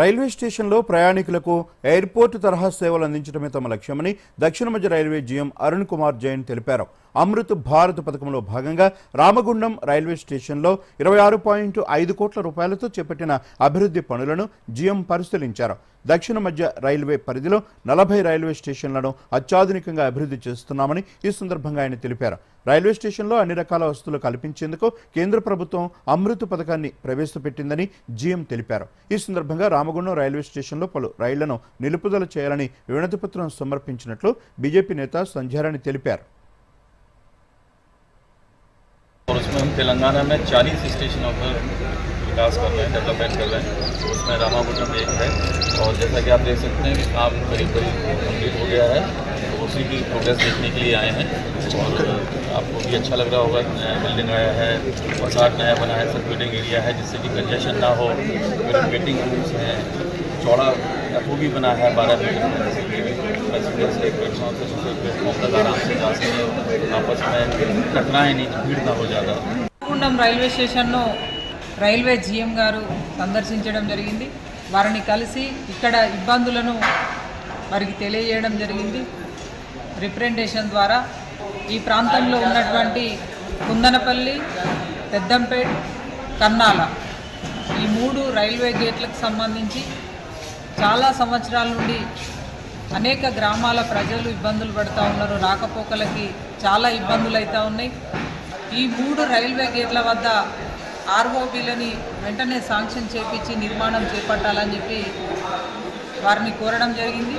Railway స్టేషన్లో ప్రయాణికులకు airport తరహా సేవలు అందించడమే తమ లక్ష్యమని దక్షిణ మధ్య రైల్వే జీఎం అరుణ్ కుమార్ జైన్ తెలిపారు. అమృత్ భారత్ పథకంలో భాగంగా రామగుండం రైల్వే స్టేషన్లో ఇరవై ఆరు పాయింట్ ఐదు కోట్ల రూపాయలతో చేపట్టిన అభివృద్ధి పనులను జీఎం పరిశీలించారు. దక్షిణ మధ్య రైల్వే పరిధిలో నలభై రైల్వే స్టేషన్లను అత్యాధునికంగా అభివృద్ధి చేస్తున్నామని ఈ సందర్భంగా ఆయన తెలిపారు. రైల్వే స్టేషన్లో అన్ని రకాల వస్తువులు కల్పించేందుకు కేంద్ర ప్రభుత్వం అమృత్ పథకాన్ని ప్రవేశపెట్టిందని జీఎం తెలిపారు. ఈ సందర్భంగా రామగుండం రైల్వే స్టేషన్లో పలు రైళ్ళను నిలుపుదల చేయాలని వినతిపత్రం సమర్పించినట్లు బీజేపీ నేత సంధ్యారాణి తెలిపారు. और हम तेलंगाना में 40 स्टेशनों पर विकास कर रहे हैं, डेवलपमेंट कर रहे हैं। उसमें रामागुंडम एक है। और जैसा कि आप देख सकते हैं कि काम करीब करीब कंप्लीट हो गया है। तो उसी की प्रोग्रेस देखने के लिए आए हैं। और आपको भी अच्छा लग रहा होगा, नया बिल्डिंग आया है फसाड नया बना है सब वेटिंग एरिया है, जिससे कि कंजेशन ना हो। वेटिंग रूम्स हैं, चौड़ा एफ भी बना है बारह बिल्डिंग पैसेंजर्स एक प्लेटफॉर्म से दूसरे प्लेटफॉर्म तक आराम से जा सकें आपस में टकराएं नहीं भीड़ ना हो ज़्यादा రామగుండం రైల్వే స్టేషన్ను రైల్వే జీఎం గారు సందర్శించడం జరిగింది వారిని కలిసి ఇక్కడ ఇబ్బందులను వారికి తెలియజేయడం జరిగింది రిప్రజెంటేషన్ ద్వారా ఈ ప్రాంతంలో ఉన్నటువంటి కుందనపల్లి పెద్దంపేట్ కన్నాల ఈ మూడు రైల్వే గేట్లకు సంబంధించి చాలా సంవత్సరాల నుండి అనేక గ్రామాల ప్రజలు ఇబ్బందులు పడుతూ ఉన్నారు. రాకపోకలకి చాలా ఇబ్బందులు అవుతూ ఉన్నాయి. ఈ మూడు రైల్వే గేట్ల వద్ద ఆర్ఓబీలని వెంటనే శాంక్షన్ చేపించి నిర్మాణం చేపట్టాలని చెప్పి వారిని కోరడం జరిగింది.